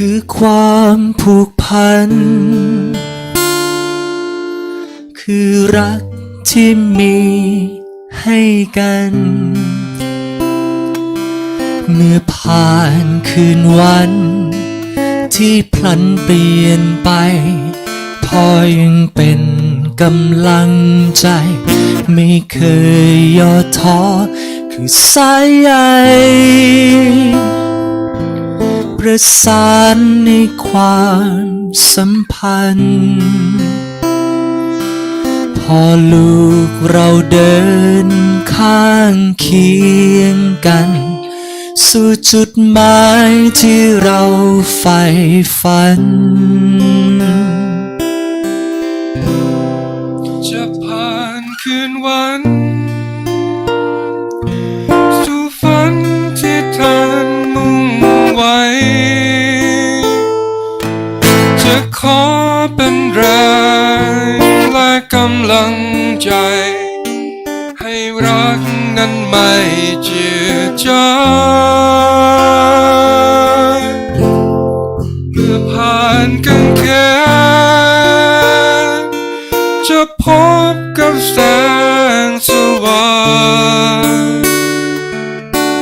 คือความผูกพัน คือรักที่มีให้กัน เมื่อผ่านคืนวัน ที่พลันเปลี่ยนไป พอยังเป็นกำลังใจ ไม่เคยย่อท้อคือสายใย ประสานในความสัมพันธ์ พอลูกเราเดินข้างเคียงกัน สู่จุดหมายที่เราใฝ่ฝัน จะผ่านคืนวัน จะขอเป็นแรงและกำลังใจ ให้รักนั้นไม่เจือจางเมื่อผ่านกันแค่จะพบกับแสงสว่าง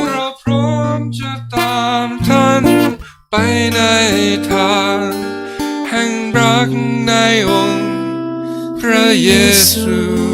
เราพร้อมจะตามท่านไปในทาง ในองค์พระเยซู